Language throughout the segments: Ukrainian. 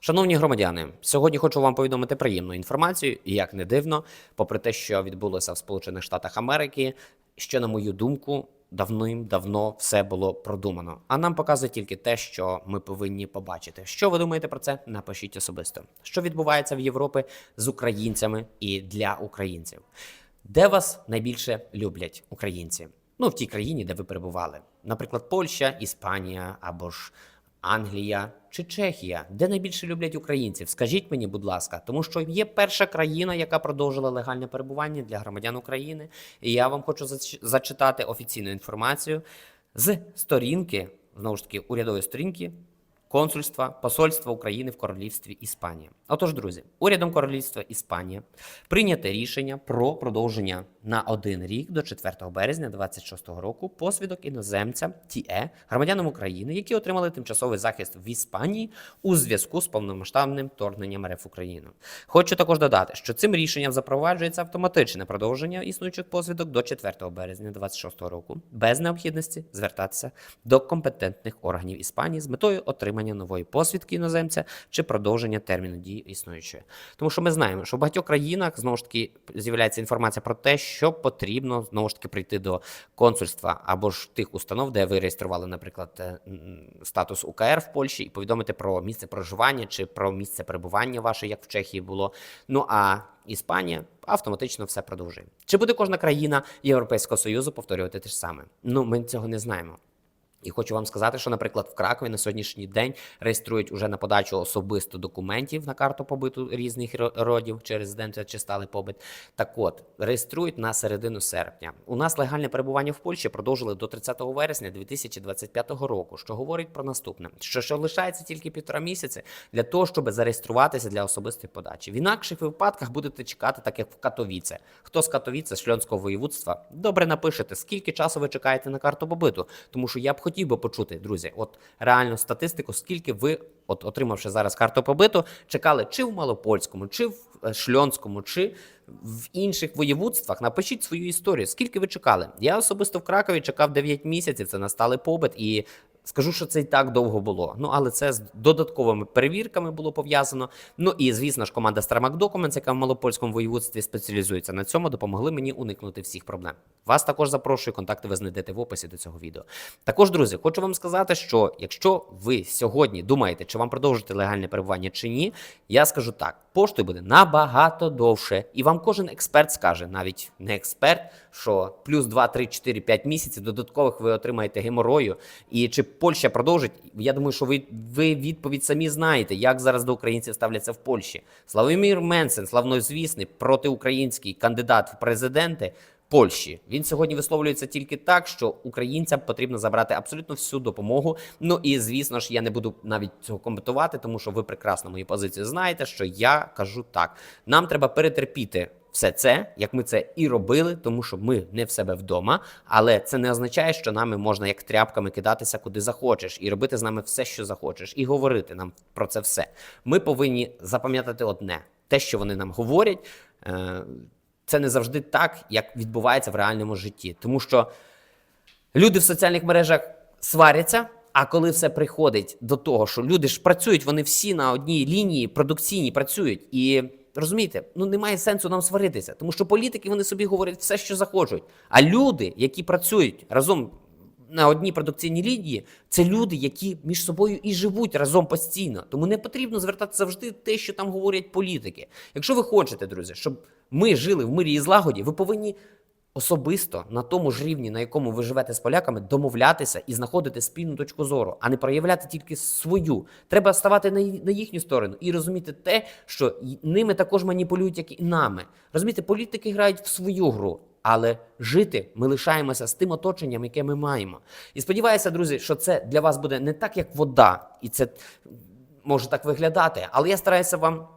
Шановні громадяни, сьогодні хочу вам повідомити приємну інформацію, і як не дивно, попри те, що відбулося в Сполучених Штатах Америки, що, на мою думку, давним-давно все було продумано. А нам показує тільки те, що ми повинні побачити. Що ви думаєте про це? Напишіть особисто. Що відбувається в Європі з українцями і для українців? Де вас найбільше люблять українці? Ну, в тій країні, де ви перебували. Наприклад, Польща, Іспанія або ж Англія чи Чехія, де найбільше люблять українців? Скажіть мені, будь ласка, тому що є перша країна, яка продовжила легальне перебування для громадян України. І я вам хочу зачитати офіційну інформацію з сторінки, знову ж таки, урядової сторінки консульства Посольства України в Королівстві Іспанія. Отож, друзі, урядом Королівства Іспанія прийняте рішення про продовження на один рік до 4 березня 2026 року посвідок іноземця ТІЕ громадянам України, які отримали тимчасовий захист в Іспанії у зв'язку з повномасштабним вторгненням РФ Україну. Хочу також додати, що цим рішенням запроваджується автоматичне продовження існуючих посвідок до 4 березня 2026 року без необхідності звертатися до компетентних органів Іспанії з метою отримання нової посвідки іноземця чи продовження терміну дії існуючої. Тому що ми знаємо, що в багатьох країнах знову ж таки з'являється інформація про те, що потрібно знову ж таки прийти до консульства або ж тих установ, де ви реєстрували, наприклад, е, статус УКР в Польщі, і повідомити про місце проживання чи про місце перебування ваше, як в Чехії було. Ну а Іспанія автоматично все продовжує. Чи буде кожна країна Європейського Союзу повторювати те ж саме? Ну, ми цього не знаємо. І хочу вам сказати, що, наприклад, в Кракові на сьогоднішній день реєструють уже на подачу особисто документів на карту побиту різних родів чи резиденція чи сталий побит. Так от реєструють на середину серпня. У нас легальне перебування в Польщі продовжили до 30 вересня 2025 року, що говорить про наступне: що, що лишається тільки півтора місяці для того, щоб зареєструватися для особистої подачі. В інакших випадках будете чекати, так як в Катовіце. Хто з Катовіце, Шльонського воєводства, добре напишете, скільки часу ви чекаєте на карту побиту, тому що я б хотів би почути, друзі, от реальну статистику, скільки ви, от отримавши зараз карту побиту, чекали чи в Малопольському, чи в е, Шльонському, чи в інших воєводствах. Напишіть свою історію. Скільки ви чекали? Я особисто в Кракові чекав 9 місяців. Це настали побит і. Скажу, що це і так довго було. Ну але це з додатковими перевірками було пов'язано. Ну і звісно ж, команда Starmac Documents, яка в малопольському воєводстві спеціалізується на цьому, допомогли мені уникнути всіх проблем. Вас також запрошую. Контакти ви знайдете в описі до цього відео. Також, друзі, хочу вам сказати, що якщо ви сьогодні думаєте, чи вам продовжити легальне перебування чи ні, я скажу так: поштою буде набагато довше, і вам кожен експерт скаже, навіть не експерт, що плюс 2, 3, 4, 5 місяців додаткових ви отримаєте геморою. І чи Польща продовжить? Я думаю, що ви, ви відповідь самі знаєте, як зараз до українців ставляться в Польщі. Славомір Менсен, славнозвісний протиукраїнський кандидат в президенти. Польщі він сьогодні висловлюється тільки так, що українцям потрібно забрати абсолютно всю допомогу. Ну і звісно ж, я не буду навіть цього коментувати, тому що ви прекрасно мою позицію знаєте, що я кажу так: нам треба перетерпіти все це, як ми це і робили, тому що ми не в себе вдома. Але це не означає, що нами можна як тряпками кидатися куди захочеш, і робити з нами все, що захочеш, і говорити нам про це все. Ми повинні запам'ятати одне: те, що вони нам говорять. Е- це не завжди так, як відбувається в реальному житті. Тому що люди в соціальних мережах сваряться. А коли все приходить до того, що люди ж працюють, вони всі на одній лінії продукційні працюють. І розумієте, ну немає сенсу нам сваритися, тому що політики вони собі говорять все, що захочуть. А люди, які працюють разом на одній продукційній лінії, це люди, які між собою і живуть разом постійно. Тому не потрібно звертати завжди те, що там говорять політики. Якщо ви хочете, друзі, щоб ми жили в мирі і злагоді, ви повинні особисто на тому ж рівні, на якому ви живете з поляками, домовлятися і знаходити спільну точку зору, а не проявляти тільки свою. Треба ставати на, їхню сторону і розуміти те, що ними також маніпулюють, як і нами. Розумієте, політики грають в свою гру. Але жити ми лишаємося з тим оточенням, яке ми маємо. І сподіваюся, друзі, що це для вас буде не так, як вода, і це може так виглядати, але я стараюся вам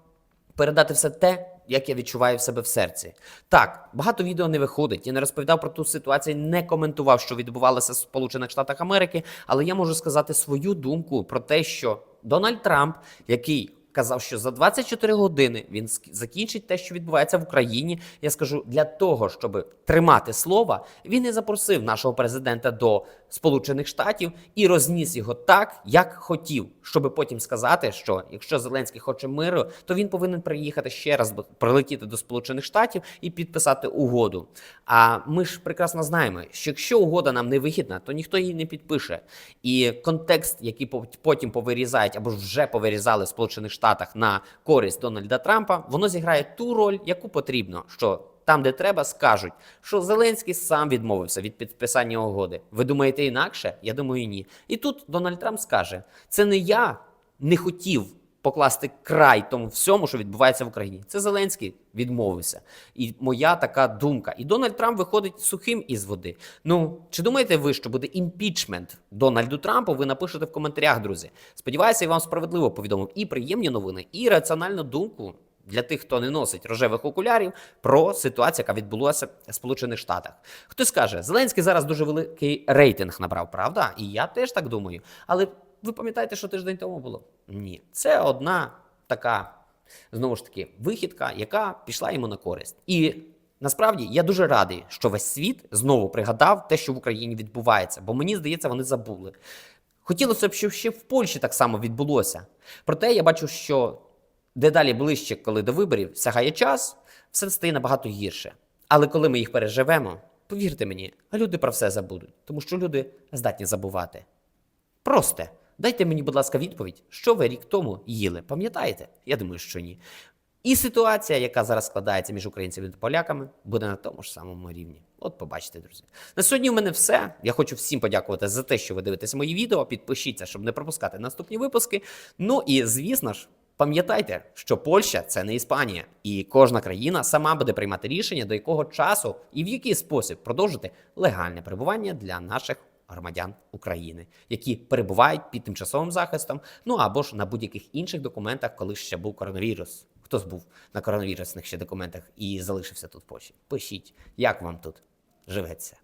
передати все те, як я відчуваю в себе в серці. Так, багато відео не виходить. Я не розповідав про ту ситуацію, не коментував, що відбувалося в Сполучених Штатах Америки, але я можу сказати свою думку про те, що Дональд Трамп, який казав, що за 24 години він закінчить те, що відбувається в Україні. Я скажу, для того, щоб тримати слово, він і запросив нашого президента до Сполучених Штатів і розніс його так, як хотів, щоб потім сказати, що якщо Зеленський хоче миру, то він повинен приїхати ще раз, прилетіти до Сполучених Штатів і підписати угоду. А ми ж прекрасно знаємо, що якщо угода нам не вигідна, то ніхто її не підпише. І контекст, який по- потім повирізають або вже повирізали Сполучених Штатах на користь Дональда Трампа, воно зіграє ту роль, яку потрібно. Що там, де треба, скажуть, що Зеленський сам відмовився від підписання угоди. Ви думаєте інакше? Я думаю, ні. І тут Дональд Трамп скаже: це не я не хотів покласти край тому всьому, що відбувається в Україні. Це Зеленський відмовився. І моя така думка. І Дональд Трамп виходить сухим із води. Ну чи думаєте ви, що буде імпічмент Дональду Трампу? Ви напишете в коментарях, друзі. Сподіваюся, я вам справедливо повідомив і приємні новини, і раціональну думку. Для тих, хто не носить рожевих окулярів, про ситуацію, яка відбулася в Сполучених Штатах. Хтось скаже, Зеленський зараз дуже великий рейтинг набрав, правда? І я теж так думаю. Але ви пам'ятаєте, що тиждень тому було? Ні, це одна така знову ж таки вихідка, яка пішла йому на користь. І насправді я дуже радий, що весь світ знову пригадав те, що в Україні відбувається, бо мені здається, вони забули. Хотілося б, щоб ще в Польщі так само відбулося. Проте я бачу, що дедалі ближче, коли до виборів сягає час, все стає набагато гірше. Але коли ми їх переживемо, повірте мені, люди про все забудуть, тому що люди здатні забувати. Просте. Дайте мені, будь ласка, відповідь, що ви рік тому їли. Пам'ятаєте? Я думаю, що ні. І ситуація, яка зараз складається між українцями та поляками, буде на тому ж самому рівні. От побачите, друзі. На сьогодні у мене все. Я хочу всім подякувати за те, що ви дивитесь мої відео. Підпишіться, щоб не пропускати наступні випуски. Ну і звісно ж. Пам'ятайте, що Польща це не Іспанія, і кожна країна сама буде приймати рішення, до якого часу і в який спосіб продовжити легальне перебування для наших громадян України, які перебувають під тимчасовим захистом, ну або ж на будь-яких інших документах, коли ще був коронавірус. Хтось був на коронавірусних ще документах і залишився тут в Польщі. Пишіть, як вам тут живеться.